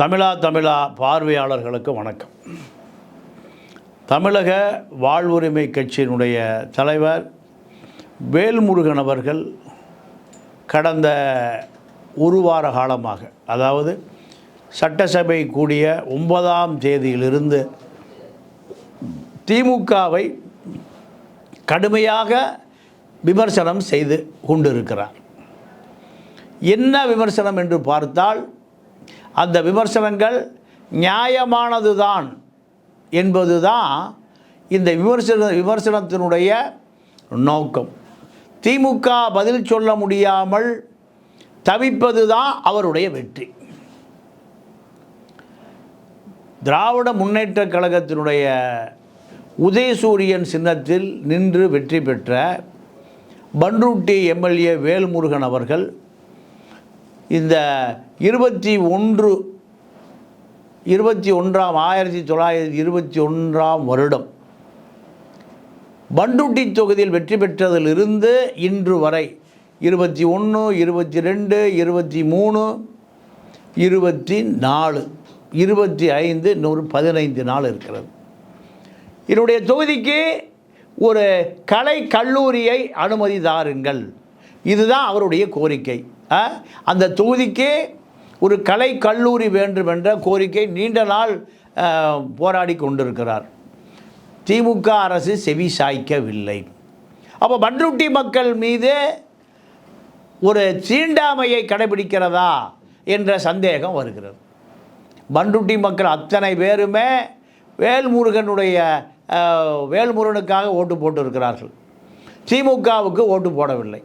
தமிழா தமிழா பார்வையாளர்களுக்கு வணக்கம். தமிழக வாழ்வுரிமை கட்சியினுடைய தலைவர் வேல்முருகன் அவர்கள் கடந்த ஒரு வார காலமாக அதாவது சட்டசபை கூடிய ஒன்பதாம் தேதியிலிருந்து திமுகவை கடுமையாக விமர்சனம் செய்து கொண்டிருக்கிறார். என்ன விமர்சனம் என்று பார்த்தால் அந்த விமர்சனங்கள் நியாயமானதுதான் என்பதுதான் இந்த விமர்சன விமர்சனத்தினுடைய நோக்கம். திமுக பதில் சொல்ல முடியாமல் தவிப்பது தான் அவருடைய வெற்றி. திராவிட முன்னேற்ற கழகத்தினுடைய உதயசூரியன் சின்னத்தில் நின்று வெற்றி பெற்ற பன்ருட்டி எம்எல்ஏ வேல்முருகன் அவர்கள் இந்த இருபத்தி ஒன்று இருபத்தி ஒன்றாம் ஆயிரத்தி தொள்ளாயிரத்தி இருபத்தி ஒன்றாம் வருடம். பண்டுட்டி தொகுதியில் வெற்றி பெற்றதிலிருந்து இன்று வரை இருபத்தி ஒன்று இருபத்தி ரெண்டு இருபத்தி மூணு இருபத்தி நாலு இருபத்தி ஐந்து இன்னொரு பதினைந்து நாள் இருக்கிறது. என்னுடைய தொகுதிக்கு ஒரு கலை கல்லூரியை அனுமதி தாருங்கள். இதுதான் அவருடைய கோரிக்கை. அந்த தொகுதிக்கு ஒரு கலை கல்லூரி வேண்டும் என்ற கோரிக்கை நீண்ட நாள் போராடி கொண்டிருக்கிறார். திமுக அரசு செவி சாய்க்கவில்லை. அப்போ பன்ருட்டி மக்கள் மீது ஒரு சீண்டாமையை கடைபிடிக்கிறதா என்ற சந்தேகம் வருகிறது. பன்ருட்டி மக்கள் அத்தனை பேருமே வேல்முருகனுடைய வேல்முருகனுக்காக ஓட்டு போட்டிருக்கிறார்கள். திமுகவுக்கு ஓட்டு போடவில்லை.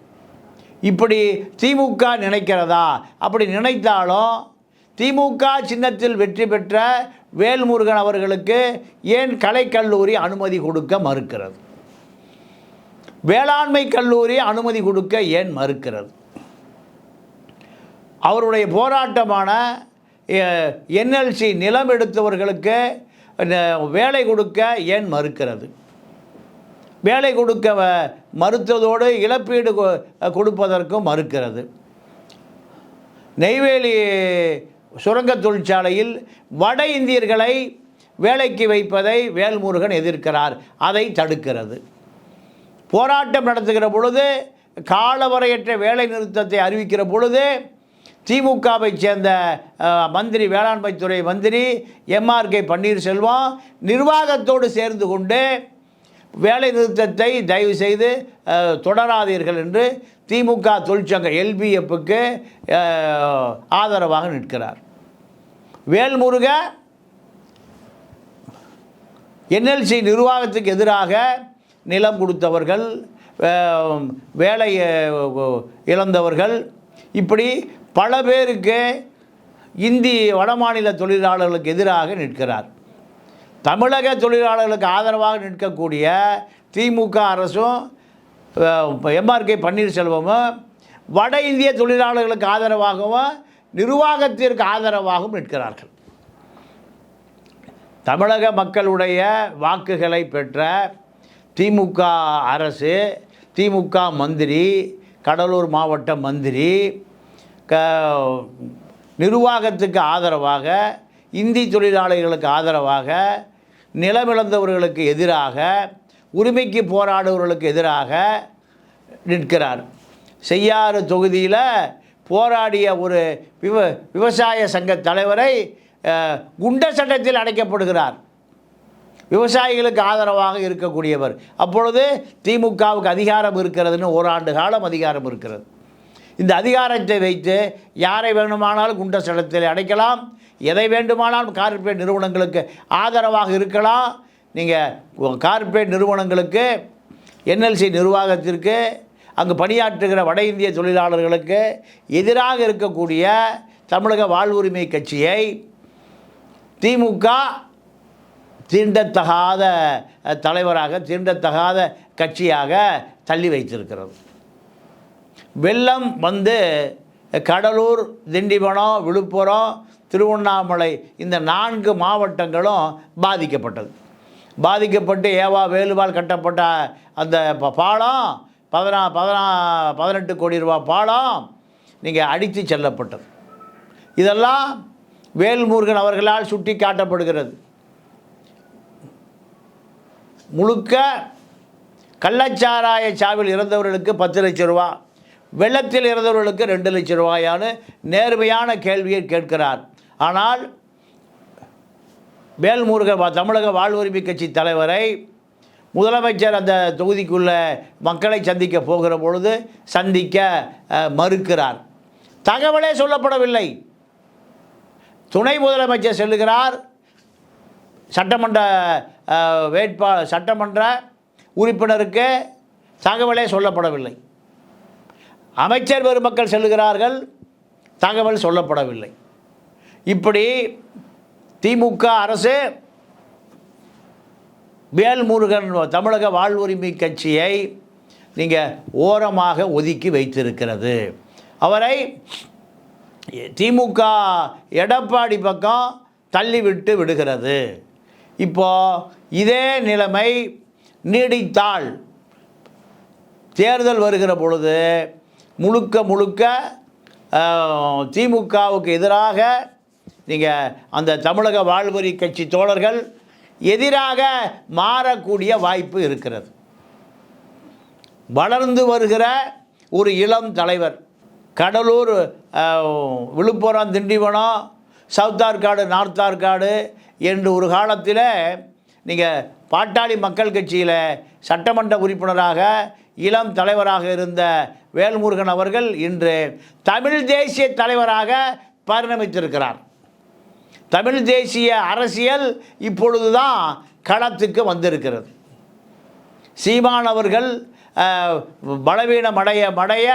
இப்படி திமுக நினைக்கிறதா? அப்படி நினைத்தாலும் திமுக சின்னத்தில் வெற்றி பெற்ற வேல்முருகன் அவர்களுக்கு ஏன் கலைக்கல்லூரி அனுமதி கொடுக்க மறுக்கிறது? வேளாண்மை கல்லூரி அனுமதி கொடுக்க ஏன் மறுக்கிறது? அவருடைய போராட்டமான என்எல்சி நிலம் எடுத்தவர்களுக்கு வேலை கொடுக்க ஏன் மறுக்கிறது? வேலை கொடுக்க மறுத்ததோடு இழப்பீடு கொ- கொடுப்பதற்கும் மறுக்கிறது. நெய்வேலி சுரங்க தொழிற்சாலையில் வட இந்தியர்களை வேலைக்கு வைப்பதை வேல்முருகன் எதிர்க்கிறார். அதை தடுக்கிறது. போராட்டம் நடத்துகிற பொழுது காலவரையற்ற வேலை நிறுத்தத்தை அறிவிக்கிற பொழுது திமுகவை சேர்ந்த மந்திரி வேளாண்மைத்துறை மந்திரி எம்ஆர்கே பன்னீர்செல்வம் நிர்வாகத்தோடு சேர்ந்து கொண்டு வேலை நிறுத்தத்தை தயவு செய்து தொடராதீர்கள் என்று திமுக தொழிற்சங்க எல்பிஎஃப்புக்கு ஆதரவாக நிற்கிறார். வேல்முருக என்எல்சி நிர்வாகத்துக்கு எதிராக நிலம் கொடுத்தவர்கள் வேலை இழந்தவர்கள் இப்படி பல பேருக்கு இந்தி வடமாநில தொழிலாளர்களுக்கு எதிராக நிற்கிறார். தமிழக தொழிலாளர்களுக்கு ஆதரவாக நிற்கக்கூடிய திமுக அரசும் எம்ஆர்கே பன்னீர்செல்வமும் வட இந்திய தொழிலாளர்களுக்கு ஆதரவாகவும் நிர்வாகத்திற்கு ஆதரவாகவும் நிற்கிறார்கள். தமிழக மக்களுடைய வாக்குகளை பெற்ற திமுக அரசு திமுக மந்திரி கடலூர் மாவட்ட மந்திரி க நிர்வாகத்துக்கு ஆதரவாக இந்தி தொழிலாளர்களுக்கு ஆதரவாக நிலமிழந்தவர்களுக்கு எதிராக உரிமைக்கு போராடுபவர்களுக்கு எதிராக நிற்கிறார். செய்யாறு தொகுதியில் போராடிய ஒரு விவ விவசாய சங்க தலைவரை குண்ட சட்டத்தில் அடைக்கப்படுகிறார். விவசாயிகளுக்கு ஆதரவாக இருக்கக்கூடியவர். அப்பொழுது திமுகவுக்கு அதிகாரம் இருக்கிறதுன்னு ஓராண்டு காலம் அதிகாரம் இருக்கிறது. இந்த அதிகாரத்தை வைத்து யாரை வேணுமானாலும் குண்ட சட்டத்தில் அடைக்கலாம் எதை வேண்டுமானாலும் கார்ப்பரேட் நிறுவனங்களுக்கு ஆதரவாக இருக்கலாம். நீங்கள் கார்ப்பரேட் நிறுவனங்களுக்கு என்எல்சி நிர்வாகத்திற்கு அங்கு பணியாற்றுகிற வட இந்திய தொழிலாளர்களுக்கு எதிராக இருக்கக்கூடிய தமிழக வாழ்வுரிமை கட்சியை திமுக தீண்டத்தகாத தலைவராக தீண்டத்தகாத கட்சியாக தள்ளி வைத்திருக்கிறது. வெள்ளம் வந்து கடலூர் திண்டிவனம் விழுப்புரம் திருவண்ணாமலை இந்த நான்கு மாவட்டங்களும் பாதிக்கப்பட்டது. பாதிக்கப்பட்டு ஏவா வேலுவால் கட்டப்பட்ட அந்த ப- பாலம் பதினா பதினா பதினெட்டு கோடி ரூபா பாலம் நீங்கள் அடித்து செல்லப்பட்டது. இதெல்லாம் வேல்முருகன் அவர்களால் சுட்டி காட்டப்படுகிறது. முழுக்க கள்ளச்சாராய சாவில் இறந்தவர்களுக்கு பத்து லட்சம் ரூபா வெள்ளத்தில் இறந்தவர்களுக்கு ரெண்டு லட்சம் ரூபாயான்னு நேர்மையான கேள்வியை கேட்கிறார் ஆனால் வேல்முருக தமிழக வாழ்வுரிமை கட்சி தலைவரை முதலமைச்சர் அந்த தொகுதிக்குள்ள மக்களை சந்திக்க போகிற பொழுது சந்திக்க மறுக்கிறார். தகவலே சொல்லப்படவில்லை. துணை முதலமைச்சர் செல்லுகிறார். சட்டமன்ற வேட்பா சட்டமன்ற உறுப்பினருக்கு தகவலே சொல்லப்படவில்லை. அமைச்சர் பெருமக்கள் செல்லுகிறார்கள். தகவல் சொல்லப்படவில்லை. இப்படி திமுக அரசு வேல்முருகன் தமிழக வாழ்வுரிமை கட்சியை நீங்கள் ஓரமாக ஒதுக்கி வைத்திருக்கிறது. அவரை திமுக எடப்பாடி பக்கம் தள்ளிவிட்டு விடுகிறது. இப்போ இதே நிலைமை நீடித்தால் தேர்தல் வருகிற பொழுது முழுக்க முழுக்க திமுகவுக்கு எதிராக நீங்கள் அந்த தமிழக வாழ்வுரி கட்சி தோழர்கள் எதிராக மாறக்கூடிய வாய்ப்பு இருக்கிறது. வளர்ந்து வருகிற ஒரு இளம் தலைவர் கடலூர் விழுப்புரம் திண்டிவனம் சவுத் ஆற்காடு நார்த் ஆற்காடு என்று ஒரு காலத்தில் நீங்கள் பாட்டாளி மக்கள் கட்சியில் சட்டமன்ற உறுப்பினராக இளம் தலைவராக இருந்த வேல்முருகன் அவர்கள் இன்று தமிழ் தேசிய தலைவராக பரிணமித்திருக்கிறார். தமிழ் தேசிய அரசியல் இப்பொழுதுதான் களத்துக்கு வந்திருக்கிறது. சீமான் அவர்கள் பலவீனம் அடைய மடைய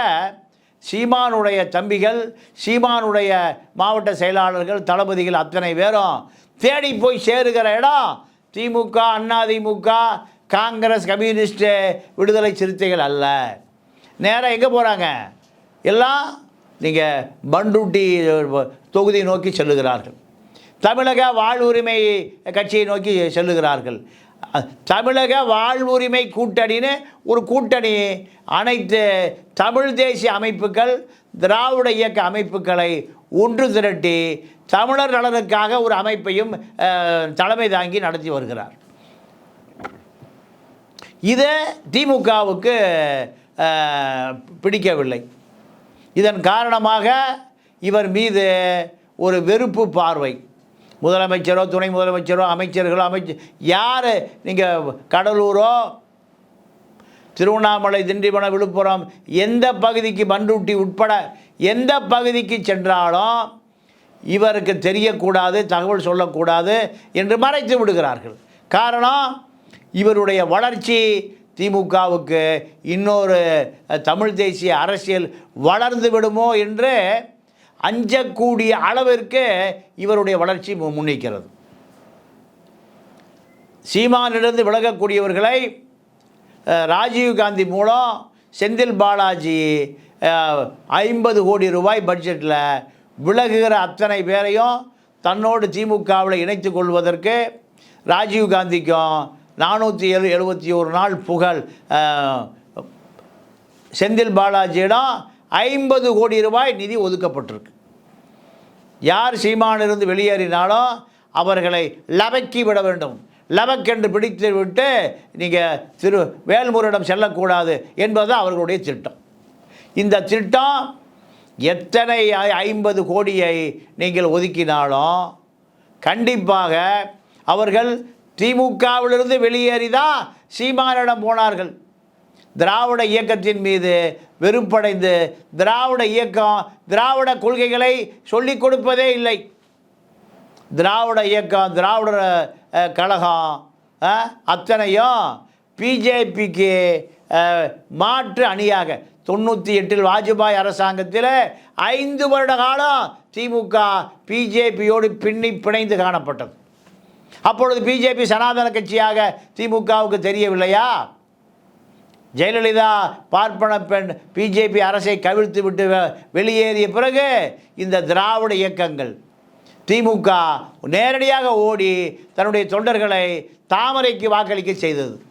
சீமானுடைய தம்பிகள் சீமானுடைய மாவட்ட செயலாளர்கள் தளபதிகள் அத்தனை பேரும் தேடி போய் சேருகிற இடம் திமுக அதிமுக காங்கிரஸ் கம்யூனிஸ்ட்டு விடுதலை சிறுத்தைகள் அல்ல. நேராக எங்கே போகிறாங்க எல்லாம் நீங்கள் பண்டூட்டி தொகுதியை நோக்கி செல்லுகிறார்கள். தமிழக வாழ்வுரிமை கட்சியை நோக்கி செல்லுகிறார்கள். தமிழக வாழ்வுரிமை கூட்டணின்னு ஒரு கூட்டணி. அனைத்து தமிழ் தேசிய அமைப்புகள் திராவிட இயக்க அமைப்புகளை ஒன்று திரட்டி தமிழர் நலனுக்காக ஒரு அமைப்பையும் தலைமை தாங்கி நடத்தி வருகிறார். இது திமுகவுக்கு பிடிக்கவில்லை. இதன் காரணமாக இவர் மீது ஒரு வெறுப்பு பார்வை. முதலமைச்சரோ துணை முதலமைச்சரோ அமைச்சர்களோ அமைச்சர் யார்? நீங்கள் கடலூரோ திருவண்ணாமலை திண்டிவனம் விழுப்புரம் எந்த பகுதிக்கு பண்ருட்டி உட்பட எந்த பகுதிக்கு சென்றாலும் இவருக்கு தெரியக்கூடாது தகவல் சொல்லக்கூடாது என்று மறைத்து விடுகிறார்கள். காரணம் இவருடைய வளர்ச்சி திமுகவுக்கு இன்னொரு தமிழ் தேசிய அரசியல் வளர்ந்து விடுமோ என்று அஞ்சக்கூடிய அளவிற்கு இவருடைய வளர்ச்சி மு- முன்னிக்கிறது. சீமானிலிருந்து விலகக்கூடியவர்களை ராஜீவ்காந்தி ராஜீவ் காந்தி மூலம் செந்தில் பாலாஜி ஐம்பது கோடி ரூபாய் பட்ஜெட்டில் விலகுகிற அத்தனை பேரையும் தன்னோடு திமுகவில் இணைத்து கொள்வதற்கு ராஜீவ் காந்திக்கும் நானூற்றி எழு எழுபத்தி ஒரு நாள் புகழ் செந்தில் பாலாஜியிடம் ஐம்பது கோடி ரூபாய் நிதி ஒதுக்கப்பட்டிருக்கு. யார் சீமானிலிருந்து வெளியேறினாலும் அவர்களை லபக்கி விட வேண்டும். லபக்கென்று பிடித்து விட்டு நீங்கள் திரு வேல்முருடம் செல்லக்கூடாது என்பது அவர்களுடைய திட்டம். இந்த திட்டம் எத்தனை ஐம்பது கோடியை நீங்கள் ஒதுக்கினாலும் கண்டிப்பாக அவர்கள் திமுகவிலிருந்து வெளியேறி தான் சீமானிடம் போனார்கள். திராவிட இயக்கத்தின் மீது வெறுப்படைந்து திராவிட இயக்கம் திராவிட கொள்கைகளை சொல்லிக் கொடுப்பதே இல்லை. திராவிட இயக்கம் திராவிட கழகம் அத்தனையும் பிஜேபிக்கு மாற்று அணியாக. தொண்ணூற்றி எட்டில் வாஜ்பாய் அரசாங்கத்தில் ஐந்து வருட காலம் திமுக பிஜேபியோடு பின்னி பிணைந்து காணப்பட்டது. அப்பொழுது பிஜேபி சனாதன கட்சியாக திமுகவுக்கு தெரியவில்லையா? ஜெயலலிதா பார்ப்பன பெண் பிஜேபி அரசை கவிழ்த்து விட்டு வெளியேறிய பிறகு இந்த திராவிட இயக்கங்கள். திமுக நேரடியாக ஓடி தன்னுடைய தொண்டர்களை தாமரைக்கு வாக்களிக்க செய்தது.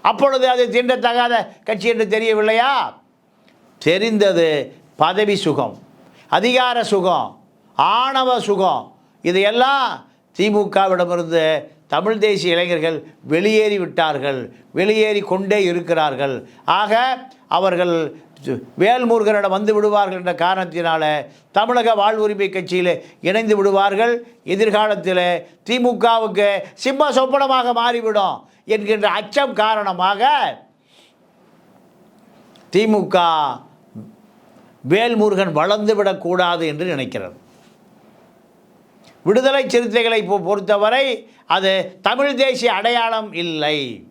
அப்பொழுது அது தீண்டத்தகாத கட்சி என்று தெரியவில்லையா? தெரிந்தது பதவி சுகம் அதிகார சுகம் ஆணவ சுகம். இதையெல்லாம் திமுகவிடமிருந்து தமிழ் தேசிய இளைஞர்கள் வெளியேறி விட்டார்கள் வெளியேறி கொண்டே இருக்கிறார்கள். ஆக அவர்கள் வேல்முருகனிடம் வந்து விடுவார்கள் என்ற காரணத்தினால தமிழக வாழ்வுரிமை கட்சியில் இணைந்து விடுவார்கள். எதிர்காலத்தில் திமுகவுக்கு சிம்ம சொப்பனமாக மாறிவிடும் என்கின்ற அச்சம் காரணமாக திமுக வேல்முருகன் வளர்ந்து விடக்கூடாது என்று நினைக்கிறது. விடுதலை சிறுத்தைகளை பொறுத்தவரை அது தமிழ் தேசிய அடையாளம் இல்லை.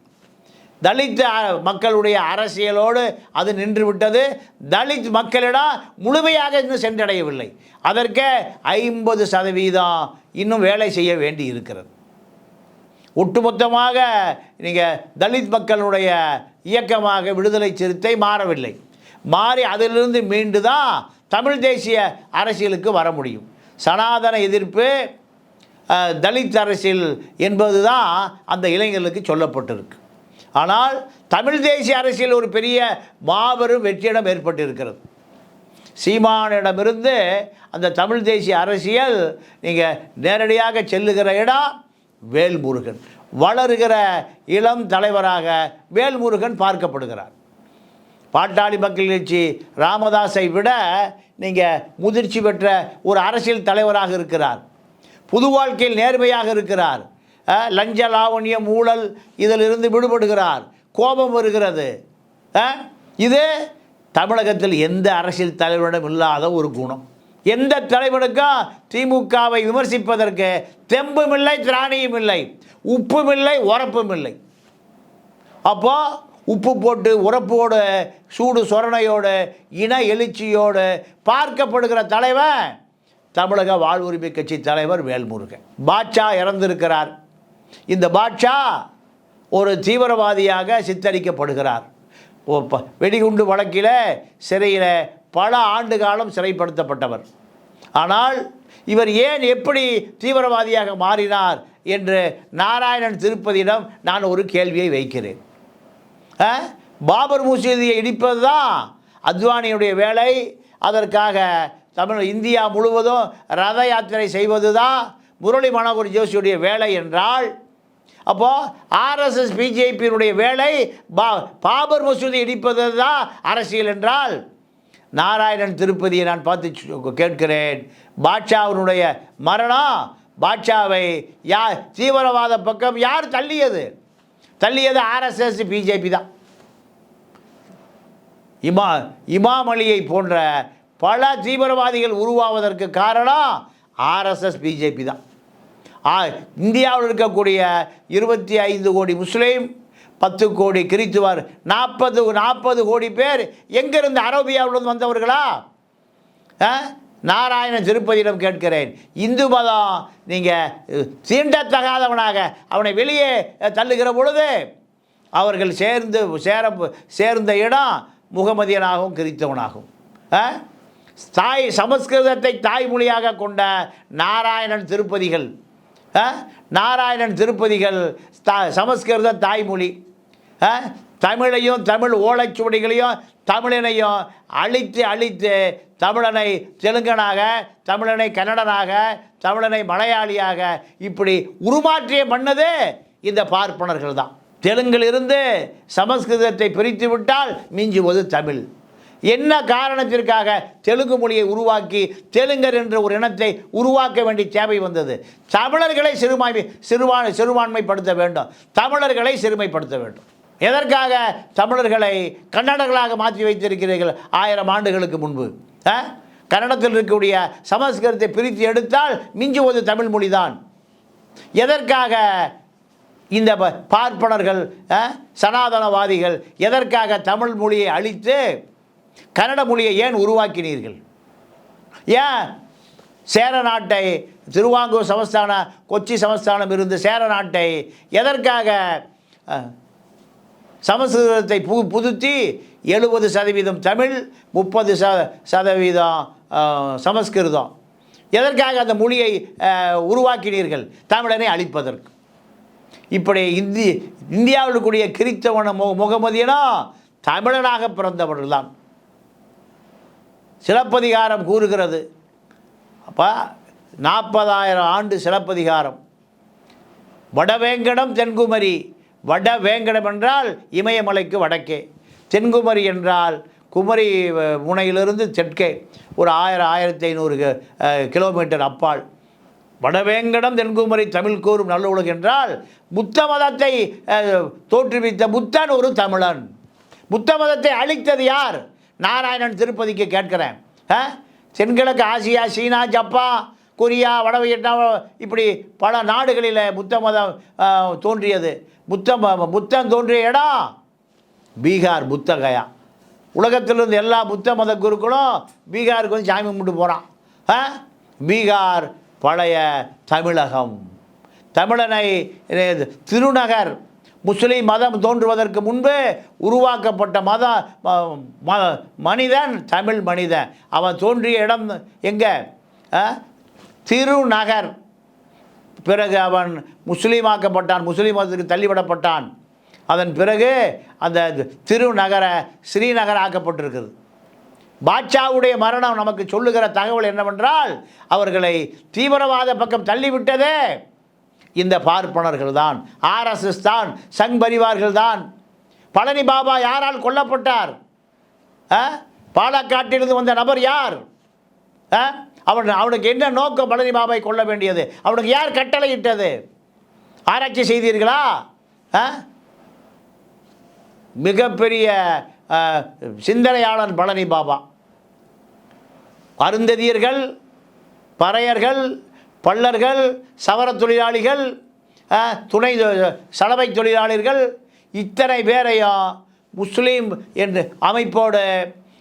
தலித் மக்களுடைய அரசியலோடு அது நின்றுவிட்டது தலித் மக்களிடம் முழுமையாக இன்னும் சென்றடையவில்லை. அதற்கு ஐம்பது சதவீதம் இன்னும் வேலை செய்ய வேண்டி இருக்கிறது. ஒட்டுமொத்தமாக நீங்கள் தலித் மக்களுடைய இயக்கமாக விடுதலை சிறுத்தை மாறவில்லை. மாறி அதிலிருந்து மீண்டு தான் தமிழ் தேசிய அரசியலுக்கு வர முடியும். சனாதன எதிர்ப்பு தலித் அரசியல் என்பது தான் அந்த இளைஞர்களுக்கு சொல்லப்பட்டிருக்கு. ஆனால் தமிழ் தேசிய அரசியல் ஒரு பெரிய மாபெரும் வெற்றியிடம் ஏற்பட்டிருக்கிறது. சீமானிடமிருந்து அந்த தமிழ் தேசிய அரசியல் நீங்கள் நேரடியாக செல்லுகிற இடம் வேல்முருகன். வளருகிற இளம் தலைவராக வேல்முருகன் பார்க்கப்படுகிறார். பாட்டாளி மக்கள் கட்சி ராமதாஸை விட நீங்கள் முதிர்ச்சி பெற்ற ஒரு அரசியல் தலைவராக இருக்கிறார். புது வாழ்க்கையில் நேர்மையாக இருக்கிறார். லஞ்ச லாவண்யம் ஊழல் இதிலிருந்து விடுபடுகிறார். கோபம் வருகிறது. இது தமிழகத்தில் எந்த அரசியல் தலைவரிடம் இல்லாத ஒரு குணம். எந்த தலைவனுக்கும் திமுகவை விமர்சிப்பதற்கு தெம்பும் இல்லை திராணியும் இல்லை உப்பும் இல்லை உரப்பும் இல்லை அப்போது உப்பு போட்டு உரப்போடு சூடு சொரணையோடு இன எழுச்சியோடு பார்க்கப்படுகிற தலைவன் தமிழக வாழ்வுரிமை கட்சி தலைவர் வேல்முருகன். பாட்ஷா இறந்திருக்கிறார். இந்த பாட்ஷா ஒரு தீவிரவாதியாக சித்தரிக்கப்படுகிறார். ஓ, ப- வெடிகுண்டு வழக்கில் சிறையில் பல ஆண்டு காலம் சிறைப்படுத்தப்பட்டவர். ஆனால் இவர் ஏன் எப்படி தீவிரவாதியாக மாறினார் என்று நாராயணன் திருப்பதியிடம் நான் ஒரு கேள்வியை வைக்கிறேன். பாபர் மசூதியை இடிப்பது தான் அத்வானியுடைய வேலை. அதற்காக தமிழ் இந்தியா முழுவதும் ரத யாத்திரை செய்வது தான் முரளி மனோகர் ஜோஷியுடைய வேலை என்றால். அப்போது ஆர்எஸ்எஸ் பிஜேபியினுடைய வேலை பா பாபர் மசூதி இடிப்பது தான் அரசியல் என்றால். நாராயணன் திருப்பதியை நான் பார்த்து கேட்கிறேன். பாட்ஷாவினுடைய மரணம் பாட்ஷாவை யார் தீவிரவாத பக்கம் யார் தள்ளியது? தள்ளியது ஆர்எஸ்எஸ் பிஜேபி தான். இமா இமாம் அலியை போன்ற பல தீவிரவாதிகள் உருவாவதற்கு காரணம் ஆர்எஸ்எஸ் பிஜேபி தான். ஆ, இந்தியாவில் இருக்கக்கூடிய இருபத்தி ஐந்து கோடி முஸ்லீம் பத்து கோடி கிறித்துவர் நாற்பது நாற்பது கோடி பேர் எங்கிருந்து அரேபியாவிலிருந்து வந்தவர்களா? ஆ? நாராயண திருப்பதியிடம் கேட்கிறேன் இந்து மதம் நீங்கள் தீண்டத்தகாதவனாக அவனை வெளியே தள்ளுகிற பொழுது அவர்கள் சேர்ந்து சேர சேர்ந்த இடம் முகமதியனாகவும் கிறித்தவனாகும் ஆ? தாய் சமஸ்கிருதத்தை தாய்மொழியாக கொண்ட நாராயணன் திருப்பதிகள் ஆ? நாராயணன் திருப்பதிகள் தா சமஸ்கிருத தாய்மொழி ஆ? தமிழையும் தமிழ் ஓலைச்சுவடிகளையும் தமிழனையும் அழித்து அழித்து தமிழனை தெலுங்கனாக தமிழனை கன்னடனாக தமிழனை மலையாளியாக இப்படி உருமாற்றிய பண்ணது இந்த பார்ப்பனர்கள் தான். தெலுங்கிலிருந்து சமஸ்கிருதத்தை பிரித்து விட்டால் மிஞ்சுவது தமிழ். என்ன காரணத்திற்காக தெலுங்கு மொழியை உருவாக்கி தெலுங்கர் என்ற ஒரு இனத்தை உருவாக்க வேண்டிய தேவை வந்தது? தமிழர்களை சிறுபான்மை சிறுபான் சிறுபான்மைப்படுத்த வேண்டும். தமிழர்களை சிறுமைப்படுத்த வேண்டும். எதற்காக தமிழர்களை கன்னடர்களாக மாற்றி வைத்திருக்கிறீர்கள் ஆயிரம் ஆண்டுகளுக்கு முன்பு? ஆ? கன்னடத்தில் இருக்கக்கூடிய சமஸ்கிருதத்தை பிரித்து எடுத்தால் மிஞ்சுவது தமிழ் மொழிதான். எதற்காக இந்த ப- பார்ப்பனர்கள் ஆ, சனாதனவாதிகள் எதற்காக தமிழ் மொழியை அழித்து கன்னட மொழியை ஏன் உருவாக்கினீர்கள்? ஏன்? சேர நாட்டை திருவாங்கூர் சமஸ்தான கொச்சி சமஸ்தானம் இருந்த சேர நாட்டை எதற்காக சமஸ்கிருதத்தை பு புதுத்தி எழுபது சதவீதம் தமிழ் முப்பது ச சதவீதம் சமஸ்கிருதம். எதற்காக அந்த மொழியை உருவாக்கினீர்கள்? தமிழனை அழிப்பதற்கு. இப்படி இந்தி இந்தியாவில் கூடிய கிறித்தவன மு முகமதியனா தமிழனாக பிறந்தவர்கள் தான் சிலப்பதிகாரம் கூறுகிறது. அப்போ நாற்பதாயிரம் ஆண்டு சிலப்பதிகாரம். வடவேங்கடம் தென்குமரி வடவேங்கடம் என்றால் இமயமலைக்கு வடக்கே. தென்குமரி என்றால் குமரி முனையிலிருந்து தெற்கே. ஒரு ஆயிரம் ஆயிரத்தி ஐநூறு கிலோமீட்டர் அப்பால். வடவேங்கடம் தென்குமரி தமிழ் கூறும் நல்ல உலகம் என்றால் புத்த மதத்தை தோற்றுவித்த புத்தன் ஒரு தமிழன். புத்த மதத்தை அழித்தது யார்? நாராயணன் திருப்பதிக்கு கேட்கிறேன். ஆ? தென்கிழக்கு ஆசியா சீனா ஜப்பான் கொரியா வட வியட்நாம் இப்படி பல நாடுகளில் புத்த மதம் தோன்றியது. புத்தம் புத்தம் தோன்றிய இடம் பீகார் புத்தகயா. உலகத்திலிருந்து எல்லா புத்த மத குருக்களும் பீகாருக்கு வந்து சாமி கும்பிட்டு போகிறான் ஆ? பீகார் பழைய தமிழகம். தமிழனை திருநகர் முஸ்லீம் மதம் தோன்றுவதற்கு முன்பு உருவாக்கப்பட்ட மத ம- மனிதன் தமிழ் மனிதன். அவன் தோன்றிய இடம் எங்கே? திருநகர். பிறகு அவன் முஸ்லீமாக்கப்பட்டான் முஸ்லீம் மதத்துக்கு தள்ளிவிடப்பட்டான். அதன் பிறகு அந்த திருநகர ஸ்ரீநகர் ஆக்கப்பட்டிருக்குது. பாட்ஷாவுடைய மரணம் நமக்கு சொல்லுகிற தகவல் என்னவென்றால் அவர்களை தீவிரவாத பக்கம் தள்ளிவிட்டதே. இந்த பார்ப்பனர்கள் தான் ஆர்எஸ்எஸ் தான் சங் பரிவார்கள் தான். பழனி பாபா யாரால் கொல்லப்பட்டார்? ஆ? பாலக்காட்டிலிருந்து வந்த நபர் யார்? ஆ? அவன் அவனுக்கு என்ன நோக்கம் பழனி பாபாவை கொள்ள வேண்டியது? அவனுக்கு யார் கட்டளையிட்டது? ஆராய்ச்சி செய்தீர்களா? ஆ? மிகப்பெரிய சிந்தனையாளர் சிந்தனையாளன் பழனி பாபா. அருந்ததியர்கள் பறையர்கள் பள்ளர்கள் சவர தொழிலாளிகள் துணை சலவை தொழிலாளர்கள் இத்தனை பேரையும் முஸ்லீம் என்று அமைப்போடு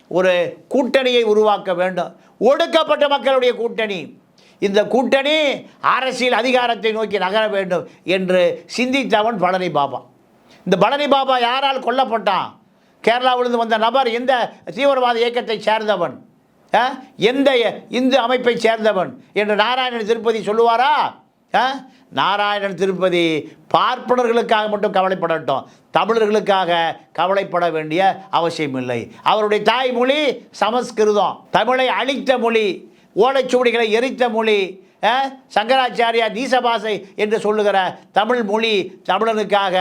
ஒரு கூட்டணியை உருவாக்க வேண்டும்? ஒடுக்கப்பட்ட மக்களுடைய கூட்டணி. இந்த கூட்டணி அரசியல் அதிகாரத்தை நோக்கி நகர வேண்டும் என்று சிந்தித்தவன் பழனி பாபா. இந்த பழனி பாபா யாரால் கொல்லப்பட்டான்? கேரளாவிலிருந்து வந்த நபர் எந்த தீவிரவாத இயக்கத்தை சேர்ந்தவன்? ஆ? எந்த இந்து அமைப்பை சேர்ந்தவன்? என்று நாராயணன் திருப்பதி சொல்லுவாரா? ஆ? நாராயணன் திருப்பதி பார்ப்பனர்களுக்காக மட்டும் கவலைப்படட்டும். தமிழர்களுக்காக கவலைப்பட வேண்டிய அவசியமில்லை. அவருடைய தாய்மொழி சமஸ்கிருதம். தமிழை அழித்த மொழி ஓலைச்சுவடிகளை எரித்த மொழி சங்கராச்சாரியா தீசபாசை என்று சொல்லுகிற தமிழ் மொழி தமிழனுக்காக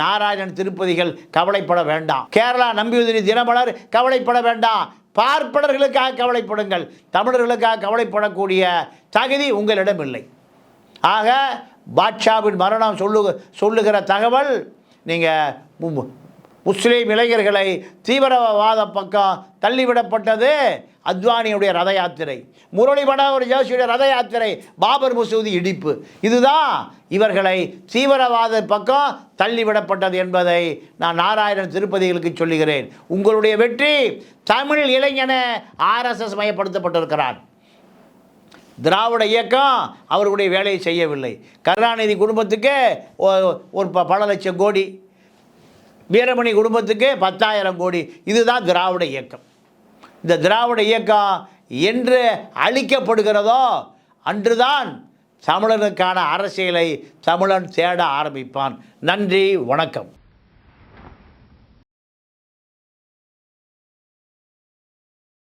நாராயணன் திருப்பதிகள் கவலைப்பட வேண்டாம். கேரளா நம்பியுதிரி தினமலர் கவலைப்பட வேண்டாம். பார்ப்பனர்களுக்காக கவலைப்படுங்கள். தமிழர்களுக்காக கவலைப்படக்கூடிய தகுதி உங்களிடம் இல்லை ஆக பாட்ஷாவின் மரணம் சொல்லு சொல்லுகிற தகவல் நீங்கள் முஸ்லீம் இளைஞர்களை தீவிரவாத பக்கம் தள்ளிவிடப்பட்டது. அத்வானியுடைய ரத யாத்திரை. முரளி ஜோசியுடைய ஜோஷியுடைய ரத யாத்திரை. பாபர் மசூதி இடிப்பு. இதுதான் இவர்களை தீவிரவாத பக்கம் தள்ளிவிடப்பட்டது என்பதை நான் நாராயணன் திருப்பதிகளுக்கு சொல்லுகிறேன். உங்களுடைய வெற்றி தமிழ் இளைஞனை ஆர்எஸ்எஸ் மயப்படுத்தப்பட்டிருக்கிறான் திராவிட இயக்கம் அவர்களுடைய வேலையை செய்யவில்லை. கருணாநிதி குடும்பத்துக்கு ஒரு ப- பல லட்சம் கோடி. வீரமணி குடும்பத்துக்கு பத்தாயிரம் கோடி. இதுதான் திராவிட இயக்கம். இந்த திராவிட இயக்கம் என்று அழிக்கப்படுகிறதோ அன்றுதான் தமிழனுக்கான அரசியலை தமிழன் தேட ஆரம்பிப்பான். நன்றி வணக்கம்.